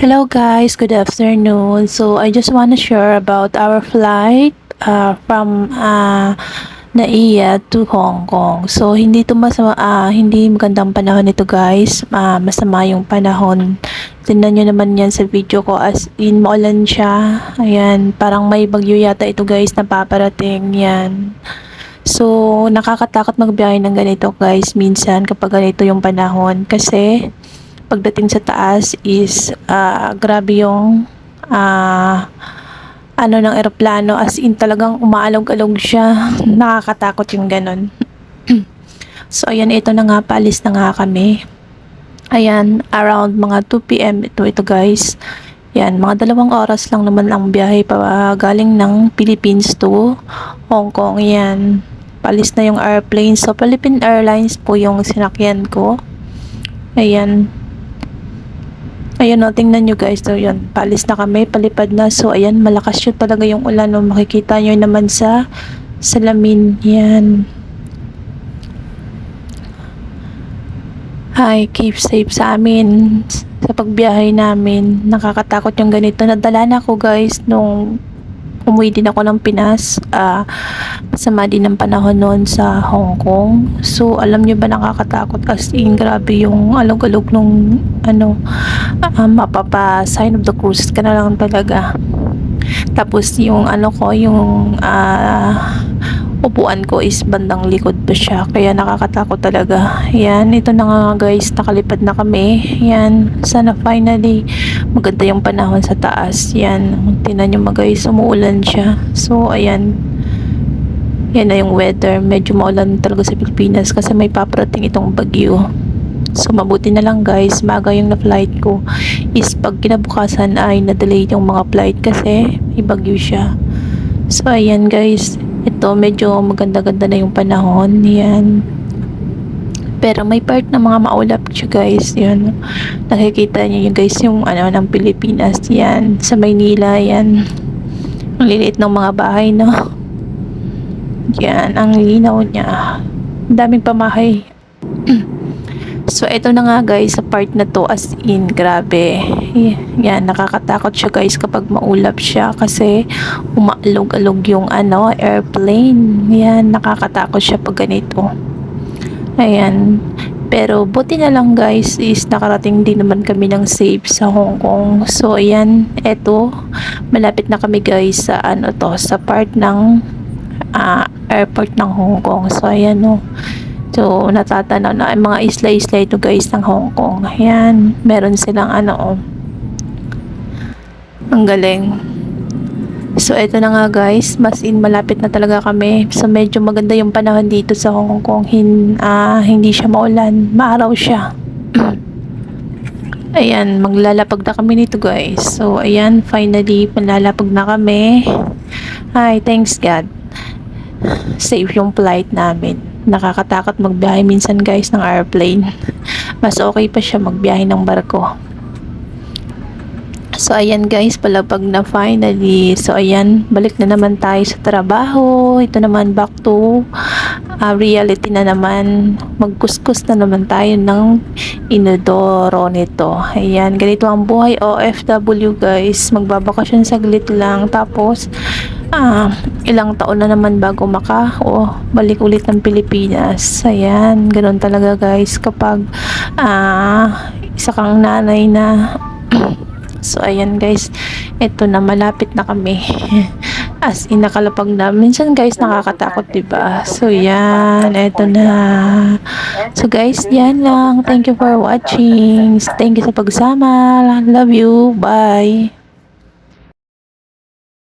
Hello guys, good afternoon. So I just want to share about our flight uh, from uh, Naiya to Hong Kong. So hindi to masama, ah, hindi magandang panahon ito guys. Ah, masama yung panahon. Tingnan nyo naman yan sa video ko as in maulan siya. Ayan, parang may bagyo yata ito guys na paparating. Yan. So, nakakatakot magbiyahe ng ganito guys minsan kapag ganito yung panahon kasi pagdating sa taas is ah, grabe yung ah, ano ng eroplano. As in talagang umaalog-alog siya. Nakakatakot yung ganun. So ayan ito na nga palis na nga kami. Ayan around mga 2pm ito ito guys. Yan mga dalawang oras lang naman ang biyahe pa ah, galing ng Philippines to Hong Kong. Yan palis na yung airplane. So Philippine Airlines po yung sinakyan ko. Ayan Ayan o, tingnan nyo guys. So, yun, palis na kami, palipad na. So, ayan, malakas yun talaga yung ulan. No? Makikita nyo naman sa salamin. Yan. Hi, keep safe sa amin. Sa pagbiyahe namin. Nakakatakot yung ganito. Nadala na ako guys nung umuwi din ako ng Pinas. Ah, masama din ang panahon noon sa Hong Kong. So, alam nyo ba nakakatakot as in grabe yung alog-alog nung ano, uh, mapapa sign of the cruise ka na lang talaga. Tapos yung ano ko, yung ah, upuan ko is bandang likod pa siya. Kaya nakakatakot talaga. Yan, ito na nga guys, nakalipad na kami. Yan, sana finally maganda yung panahon sa taas. Yan, tinan nyo mga guys, umuulan siya. So, ayan, yan na yung weather. Medyo maulan talaga sa Pilipinas kasi may paparating itong bagyo. So, mabuti na lang guys, maga yung na-flight ko is pag kinabukasan ay na-delay yung mga flight kasi may bagyo siya. So, ayan guys, ito medyo maganda-ganda na yung panahon. Yan. Pero may part na mga maulap siya guys. Yan. Nakikita niyo yung guys yung ano ng Pilipinas. Yan. Sa Maynila. Yan. Ang liliit ng mga bahay no. Yan. Ang linaw niya. Daming pamahay. So, ito na nga guys, sa part na to as in, grabe. Yan, nakakatakot siya guys kapag maulap siya kasi umaalog-alog yung ano, airplane. Yan, nakakatakot siya pag ganito. Ayan. Pero buti na lang guys is nakarating din naman kami ng safe sa Hong Kong. So ayan, eto malapit na kami guys sa ano to, sa part ng uh, airport ng Hong Kong. So ayan no. So natatanaw na ang mga isla-isla ito guys ng Hong Kong. Ayan, meron silang ano oh. Ang galing. So, eto na nga guys, mas in malapit na talaga kami. So, medyo maganda yung panahon dito sa Hong Kong. Hin, uh, hindi siya maulan. Maaraw siya. ayan, maglalapag na kami nito guys. So, ayan, finally, maglalapag na kami. Hi, thanks God. Safe yung flight namin. Nakakatakot magbiyahe minsan guys ng airplane. Mas okay pa siya magbiyahe ng barko. So, ayan guys, palapag na finally. So, ayan, balik na naman tayo sa trabaho. Ito naman, back to uh, reality na naman. Magkuskus na naman tayo ng inodoro nito. Ayan, ganito ang buhay OFW guys. Magbabakasyon saglit lang. Tapos, ah, ilang taon na naman bago maka o balik ulit ng Pilipinas. Ayan, ganoon talaga guys kapag ah, isa kang nanay na So, ayan guys. Ito na, malapit na kami. As in, nakalapag na. Minsan guys, nakakatakot, ba diba? So, yan. Ito na. So, guys, yan lang. Thank you for watching. Thank you sa pagsama. Love you. Bye.